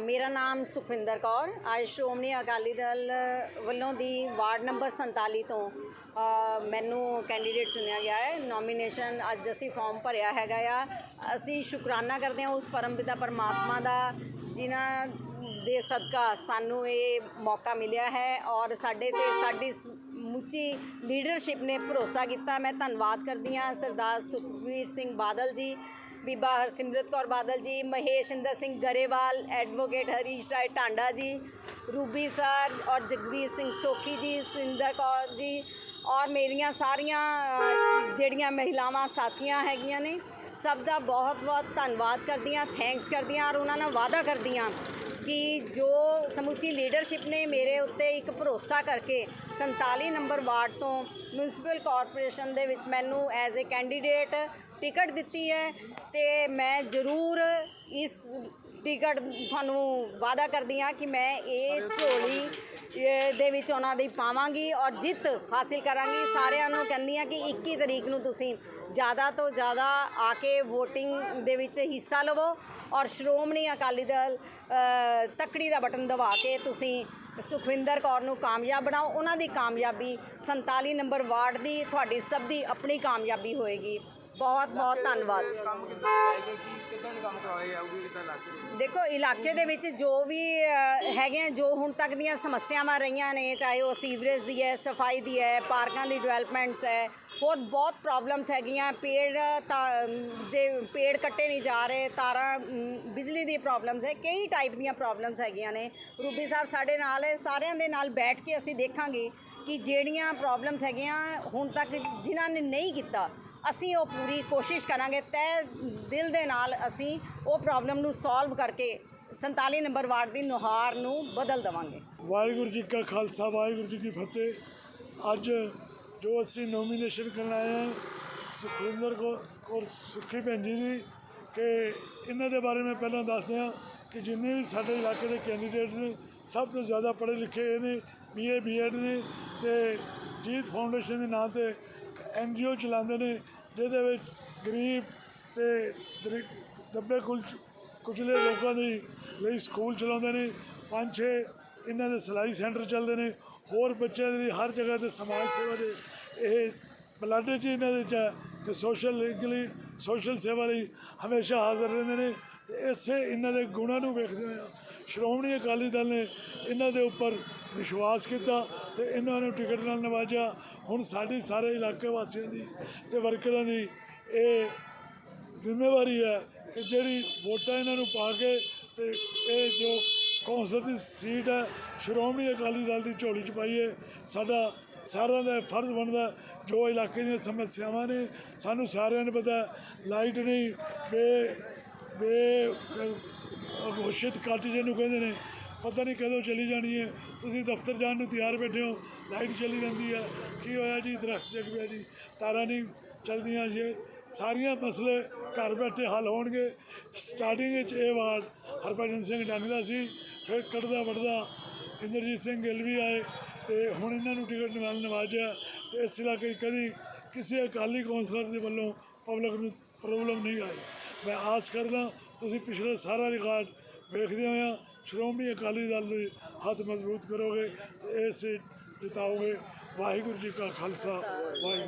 ਮੇਰਾ ਨਾਮ ਸੁਖਵਿੰਦਰ ਕੌਰ। ਅੱਜ ਸ਼੍ਰੋਮਣੀ ਅਕਾਲੀ ਦਲ ਵੱਲੋਂ ਦੀ ਵਾਰਡ ਨੰਬਰ 47 ਤੋਂ ਮੈਨੂੰ ਕੈਂਡੀਡੇਟ ਚੁਣਿਆ ਗਿਆ ਹੈ। ਨੋਮੀਨੇਸ਼ਨ ਅੱਜ ਅਸੀਂ ਫਾਰਮ ਭਰਿਆ ਹੈਗਾ ਆ। ਅਸੀਂ ਸ਼ੁਕਰਾਨਾ ਕਰਦੇ ਹਾਂ ਉਸ ਪਰਮਪਿਤਾ ਪਰਮਾਤਮਾ ਦਾ, ਜਿਨ੍ਹਾਂ ਦੇ ਸਦਕਾ ਸਾਨੂੰ ਇਹ ਮੌਕਾ ਮਿਲਿਆ ਹੈ ਔਰ ਸਾਡੇ ਤੇ ਸਾਡੀ ਮੁੱਚੀ ਲੀਡਰਸ਼ਿਪ ਨੇ ਭਰੋਸਾ ਕੀਤਾ। ਮੈਂ ਧੰਨਵਾਦ ਕਰਦੀ ਹਾਂ ਸਰਦਾਰ ਸੁਖਵੀਰ ਸਿੰਘ ਬਾਦਲ ਜੀ। ਬੀਬਾ Harsimrat Kaur Badal ji, Mahesh Inder Singh Grewal, advocate Harish Rai Tanda ji, Ruby sir ਔਰ ਜਗਵੀਰ ਸਿੰਘ ਸੋਖੀ ਜੀ, ਸੁਰਿੰਦਰ ਕੌਰ ਜੀ ਔਰ ਮੇਰੀਆਂ ਸਾਰੀਆਂ ਜਿਹੜੀਆਂ ਮਹਿਲਾਵਾਂ ਸਾਥੀਆਂ ਹੈਗੀਆਂ ਨੇ, ਸਭ ਦਾ ਬਹੁਤ ਬਹੁਤ ਧੰਨਵਾਦ ਕਰਦੀ ਹਾਂ ਥੈਂਕਸ ਕਰਦੀ ਹਾਂ ਔਰ ਉਹਨਾਂ ਨਾਲ ਵਾਅਦਾ ਕਰਦੀ ਹਾਂ ਕਿ ਜੋ ਸਮੁੱਚੀ ਲੀਡਰਸ਼ਿਪ ਨੇ ਮੇਰੇ ਉੱਤੇ ਇੱਕ ਭਰੋਸਾ ਕਰਕੇ 47 ਨੰਬਰ ਵਾਰਡ ਤੋਂ ਮਿਊਨਿਸਪਲ ਕਾਰਪੋਰੇਸ਼ਨ ਦੇ ਵਿੱਚ ਮੈਨੂੰ ਐਜ਼ ਅ ਕੈਂਡੀਡੇਟ ਟਿਕਟ ਦਿੱਤੀ ਹੈ ਤੇ ਮੈਂ ਜ਼ਰੂਰ ਇਸ ਟਿਕਟ ਤੁਹਾਨੂੰ ਵਾਅਦਾ ਕਰਦੀ ਹਾਂ ਕਿ ਮੈਂ ਇਹ ਝੋਲੀ ਦੇ ਵਿੱਚ ਉਹਨਾਂ ਦੀ ਪਾਵਾਂਗੀ ਔਰ ਜਿੱਤ ਹਾਸਿਲ ਕਰਾਂਗੀ। ਸਾਰਿਆਂ ਨੂੰ ਕਹਿੰਦੀ ਹਾਂ ਕਿ 21 ਤਰੀਕ ਨੂੰ ਤੁਸੀਂ ਜ਼ਿਆਦਾ ਤੋਂ ਜ਼ਿਆਦਾ ਆ ਕੇ VOTING ਦੇ ਵਿੱਚ ਹਿੱਸਾ ਲਵੋ ਔਰ ਸ਼੍ਰੋਮਣੀ ਅਕਾਲੀ ਦਲ ਅ, ਤੱਕੜੀ ਦਾ ਬਟਨ ਦਬਾ ਕੇ ਤੁਸੀਂ ਸੁਖਵਿੰਦਰ ਕੌਰ ਨੂੰ ਕਾਮਯਾਬ ਬਣਾਓ। ਉਹਨਾਂ ਦੀ ਕਾਮਯਾਬੀ 47 ਨੰਬਰ ਵਾਰਡ ਦੀ ਤੁਹਾਡੀ ਸਭ ਦੀ ਆਪਣੀ ਕਾਮਯਾਬੀ ਹੋਏਗੀ। ਬਹੁਤ ਬਹੁਤ ਧੰਨਵਾਦ। ਕੰਮ ਕਿੱਦਾਂ ਕਰਾਏਗੇ ਕੀ ਕਿੱਦਾਂ ਦੇ ਕੰਮ ਕਰਵਾਏ ਜਾਊਗੇ? ਕਿੱਦਾਂ ਇਲਾਕੇ ਦੇ ਵਿੱਚ? ਦੇਖੋ ਇਲਾਕੇ ਦੇ ਵਿੱਚ ਜੋ ਵੀ ਅ, ਹੈਗੇ ਆ ਜੋ ਹੁਣ ਤੱਕ ਦੀਆਂ ਸਮੱਸਿਆਵਾਂ ਰਹੀਆਂ ਨੇ ਚਾਹੇ ਉਹ ਸੀਵਰੇਜ ਦੀ ਹੈ ਸਫ਼ਾਈ ਦੀ ਹੈ ਪਾਰਕਾਂ ਦੀ ਡਿਵੈਲਪਮੈਂਟਸ ਹੈ ਹੋਰ ਬਹੁਤ ਪ੍ਰੋਬਲਮਸ ਹੈਗੀਆਂ। ਪੇੜ ਤਾਂ ਦੇ ਪੇੜ ਕੱਟੇ ਨਹੀਂ ਜਾ ਰਹੇ ਤਾਰਾਂ ਅਮ, ਬਿਜਲੀ ਦੀ ਪ੍ਰੋਬਲਮਸ ਹੈ ਕਈ ਟਾਈਪ ਦੀਆਂ ਪ੍ਰੋਬਲਮਸ ਹੈਗੀਆਂ ਨੇ। ਰੂਬੀ ਸਾਹਿਬ ਸਾਡੇ ਨਾਲ ਹੈ ਸਾਰਿਆਂ ਦੇ ਨਾਲ ਬੈਠ ਕੇ ਅਸੀਂ ਦੇਖਾਂਗੇ ਕਿ ਜਿਹੜੀਆਂ ਪ੍ਰੋਬਲਮਸ ਹੈਗੀਆਂ ਹੁਣ ਤੱਕ ਜਿਨ੍ਹਾਂ ਨੇ ਨਹੀਂ ਕੀਤਾ ਅਸੀਂ ਉਹ ਪੂਰੀ ਕੋਸ਼ਿਸ਼ ਕਰਾਂਗੇ ਤੈ ਦਿਲ ਦੇ ਨਾਲ ਅਸੀਂ ਉਹ ਪ੍ਰੋਬਲਮ ਨੂੰ ਸੋਲਵ ਕਰਕੇ 47 ਨੰਬਰ ਵਾਰਡ ਦੀ ਨੁਹਾਰ ਨੂੰ ਬਦਲ ਦੇਵਾਂਗੇ। ਵਾਹਿਗੁਰੂ ਜੀ ਕਾ ਖਾਲਸਾ, ਵਾਹਿਗੁਰੂ ਜੀ ਕੀ ਫਤਿਹ। ਅੱਜ ਜੋ ਅਸੀਂ ਨੋਮੀਨੇਸ਼ਨ ਕਰਨ ਆਏ ਹਾਂ, ਸੁਖਵਿੰਦਰ ਕੌਰ ਕੌਰ ਸੁੱਖੀ ਭੈਣ ਜੀ ਦੀ, ਕਿ ਇਹਨਾਂ ਦੇ ਬਾਰੇ ਮੈਂ ਪਹਿਲਾਂ ਦੱਸਦੇ ਹਾਂ ਕਿ ਜਿੰਨੇ ਵੀ ਸਾਡੇ ਇਲਾਕੇ ਦੇ ਕੈਂਡੀਡੇਟ ਨੇ, ਸਭ ਤੋਂ ਜ਼ਿਆਦਾ ਪੜ੍ਹੇ ਲਿਖੇ ਇਹ ਨੇ ਬੀਏ ਬੀਐਡ ਨੇ ਤੇ ਜੀਤ ਫਾਊਂਡੇਸ਼ਨ ਦੇ ਨਾਂ ਤੇ ਐਨ ਜੀ ਓ ਚਲਾਉਂਦੇ ਨੇ, ਜਿਹਦੇ ਵਿੱਚ ਗਰੀਬ ਤੇ ਦਰੀ, ਦੱਬੇ ਕੁਲਚ ਕੁਚਲੇ ਲੋਕਾਂ ਦੇ ਲਈ ਸਕੂਲ ਚਲਾਉਂਦੇ ਨੇ, ਪੰਜ ਛੇ ਇਹਨਾਂ ਦੇ ਸਿਲਾਈ ਸੈਂਟਰ ਚੱਲਦੇ ਨੇ, ਹੋਰ ਬੱਚਿਆਂ ਦੇ ਲਈ ਹਰ ਜਗ੍ਹਾ ਤੇ ਸਮਾਜ ਸੇਵਾ ਦੇ ਇਹ ਬਲਾਡੇ 'ਚ ਇਹਨਾਂ ਦੇ 'ਚ, ਤੇ ਸੋਸ਼ਲ ਲਿੰਕ ਲਈ, ਸੋਸ਼ਲ ਸੇਵਾ ਲਈ ਹਮੇਸ਼ਾ ਹਾਜ਼ਰ ਰਹਿੰਦੇ ਨੇ, ਤੇ ਇਸੇ ਇਹਨਾਂ ਦੇ ਗੁਣਾਂ ਨੂੰ ਵੇਖਦੇ ਹੋਏ ਸ਼੍ਰੋਮਣੀ ਅਕਾਲੀ ਦਲ ਨੇ ਇਹਨਾਂ ਦੇ ਉੱਪਰ ਵਿਸ਼ਵਾਸ ਕੀਤਾ ਤੇ ਇਹਨਾਂ ਨੂੰ ਟਿਕਟ ਨਾਲ ਨਵਾਜਿਆ। ਹੁਣ ਸਾਡੀ ਸਾਰੇ ਇਲਾਕੇ ਵਾਸੀਆਂ ਦੀ ਤੇ ਵਰਕਰਾਂ ਦੀ ਇਹ ਜ਼ਿੰਮੇਵਾਰੀ ਹੈ ਕਿ ਜਿਹੜੀ ਵੋਟਾਂ ਇਹਨਾਂ ਨੂੰ ਪਾ ਕੇ ਤੇ ਇਹ ਜੋ ਕੌਂਸਲ ਦੀ ਸੀਟ ਹੈ, ਸ਼੍ਰੋਮਣੀ ਅਕਾਲੀ ਦਲ ਦੀ ਝੋਲੀ ਚ ਪਾਈਏ ਸਾਡਾ ਸਾਰਿਆਂ ਦਾ ਫਰਜ਼ ਬਣਦਾ, ਜੋ ਇਲਾਕੇ ਦੀਆਂ ਸਮੱਸਿਆਵਾਂ ਨੇ, ਸਾਨੂੰ ਸਾਰਿਆਂ ਨੂੰ ਪਤਾ, ਲਾਈਟ ਨਹੀਂ, ਬੇ ਬੇ ਘੋਸ਼ਿਤ ਕੱਟ ਜਿਹਨੂੰ ਕਹਿੰਦੇ ਨੇ। ਪਤਾ ਨਹੀਂ ਕਦੋਂ ਚਲੀ ਜਾਣੀ ਹੈ। ਤੁਸੀਂ ਦਫ਼ਤਰ ਜਾਣ ਨੂੰ ਤਿਆਰ ਬੈਠੇ ਹੋ। ਲਾਈਟ ਚਲੀ ਜਾਂਦੀ ਹੈ। ਕੀ ਹੋਇਆ ਜੀ? ਦਰਖਤ ਡਿੱਗ ਪਿਆ ਜੀ। ਤਾਰਾਂ ਨਹੀਂ ਚਲਦੀਆਂ ਜੇ। ਸਾਰੀਆਂ ਮਸਲੇ ਘਰ ਬੈਠੇ ਹੱਲ ਹੋਣਗੇ। ਸਟਾਰਟਿੰਗ ਵਿੱਚ ਇਹ ਵਾਰਡ ਹਰਭਜਨ ਸਿੰਘ ਡੰਗਦਾ ਸੀ। ਫਿਰ ਕੱਢਦਾ ਵੜਦਾ ਇੰਦਰਜੀਤ ਸਿੰਘ ਗਿੱਲ ਵੀ ਆਏ ਤੇ ਹੁਣ ਇਹਨਾਂ ਨੂੰ ਟਿਕਟ ਨਾਲ ਨਵਾਜਿਆ। ਤੇ ਇਸ ਇਲਾਕੇ 'ਚ ਕਦੀ ਕਿਸੇ ਅਕਾਲੀ ਕੌਂਸਲਰ ਦੇ ਵੱਲੋਂ ਪਬਲਿਕ ਨੂੰ ਪ੍ਰੋਬਲਮ ਨਹੀਂ ਆਈ ਮੈਂ ਆਸ ਕਰਦਾ ਤੁਸੀਂ ਪਿਛਲੇ ਸਾਰਾ ਰਿਕਾਰਡ ਵੇਖਦੇ ਹੋਇਆ ਸ਼੍ਰੋਮਣੀ ਅਕਾਲੀ ਦਲ ਦੇ ਹੱਥ ਮਜ਼ਬੂਤ ਕਰੋਗੇ ਤੇ ਇਹ ਸੀਟ ਜਿਤਾਓਗੇ। ਵਾਹਿਗੁਰੂ ਜੀ ਕਾ ਖਾਲਸਾ, ਵਾਹਿਗੁਰੂ